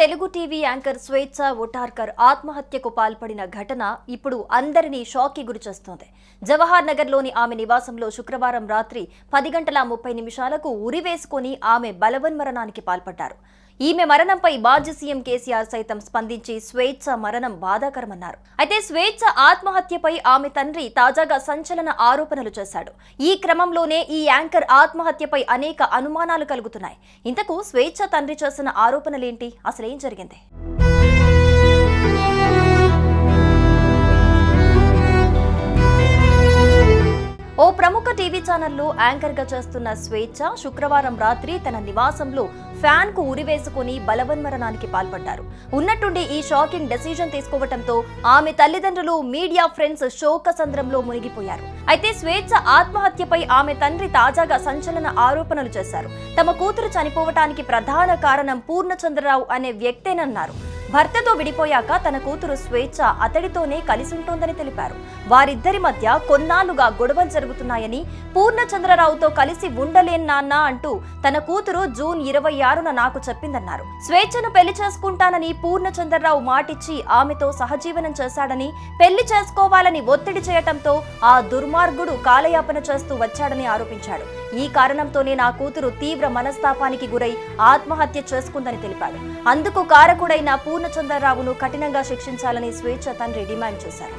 Telugu TV anchor స్వేచ్ఛ ఒటార్కర్ ఆత్మహత్యకు పాల్పడిన ఘటన ఇప్పుడు అందరినీ షాక్కి గురిచేస్తోంది జవహర్ నగర్లోని ఆమె నివాసంలో శుక్రవారం రాత్రి పది గంటల ముప్పై నిమిషాలకు ఉరివేసుకొని ఆమె బలవన్మరణానికి పాల్పడ్డారు. ఈమె మరణంపై మాజీ సీఎం కేసీఆర్ సైతం స్పందించి స్వేచ్ఛ మరణం బాధాకరమన్నారు. అయితే స్వేచ్ఛ ఆత్మహత్యపై ఆమె తండ్రి తాజాగా సంచలన ఆరోపణలు చేశాడు. ఈ క్రమంలోనే ఈ యాంకర్ ఆత్మహత్యపై అనేక అనుమానాలు కలుగుతున్నాయి. ఇంతకు స్వేచ్ఛ తండ్రి చేసిన ఆరోపణలేంటి? అసలేం జరిగింది? టీవీ ఛానల్లో యాంకర్గా చేస్తున్న స్వేచ్ఛ శుక్రవారం రాత్రి తన నివాసంలో ఫ్యాన్కు ఉరివేసుకుని బలవన్మరణానికి పాల్పడ్డారు. ఉన్నట్టుండి ఈ షాకింగ్ డెసిజన్ తీసుకోవడంతో ఆమె తల్లిదండ్రులు మీడియా ఫ్రెండ్స్ శోకసంద్రంలో మునిగిపోయారు. అయితే స్వేచ్ఛ ఆత్మహత్యపై ఆమె తండ్రి తాజాగా సంచలన ఆరోపణలు చేశారు. తమ కూతురు చనిపోవటానికి ప్రధాన కారణం పూర్ణచంద్రరావు అనే వ్యక్తేనన్నారు. భర్తతో విడిపోయాక తన కూతురు స్వేచ్ఛ అతడితోనే కలిసుంటోందని తెలిపారు. వారిద్దరి మధ్య కొన్నాళ్ళుగా గొడవలు జరుగుతున్నాయని పూర్ణచంద్రరావుతో కలిసి ఉండలేను నాన్న అంటూ తన కూతురు జూన్ ఇరవై ఆరున నాకు చెప్పిందన్నారు. స్వేచ్ఛను పెళ్ళి చేసుకుంటానని పూర్ణచంద్రరావు మాటిచ్చి ఆమెతో సహజీవనం చేశాడని పెళ్ళి చేసుకోవాలని ఒత్తిడి చేయటంతో ఆ దుర్మార్గుడు కాలయాపన చేస్తూ వచ్చాడని ఆరోపించాడు. ఈ కారణంతోనే నా కూతురు తీవ్ర మనస్తాపానికి గురై ఆత్మహత్య చేసుకుందని తెలిపాడు. అందుకు కారకుడైన పూర్ణచంద్రరావును కఠినంగా శిక్షించాలని స్వేచ్ఛ తండ్రి డిమాండ్ చేశారు.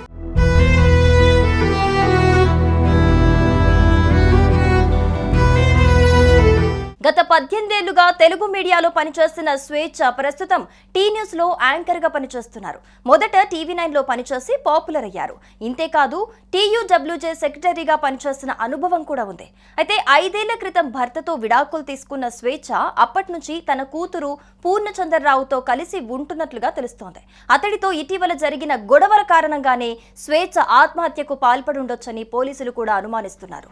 పద్దెనిమిదేళ్ళుగా తెలుగు మీడియాలో పనిచేస్తున్న స్వేచ్ఛ ప్రస్తుతం టీ న్యూస్లో యాంకర్గా పనిచేస్తున్నారు. మొదట టీవీ నైన్లో పనిచేసి పాపులర్ అయ్యారు. ఇంతేకాదు టీయూడబ్ల్యూజే సెక్రటరీగా పనిచేస్తున్న అనుభవం కూడా ఉంది. అయితే ఐదేళ్ళ క్రితం భర్తతో విడాకులు తీసుకున్న స్వేచ్ఛ అప్పటి నుంచి తన కూతురు పూర్ణచంద్రరావుతో కలిసి ఉంటున్నట్లుగా తెలుస్తోంది. అతడితో ఇటీవల జరిగిన గొడవల కారణంగానే స్వేచ్ఛ ఆత్మహత్యకు పాల్పడి ఉండొచ్చని పోలీసులు కూడా అనుమానిస్తున్నారు.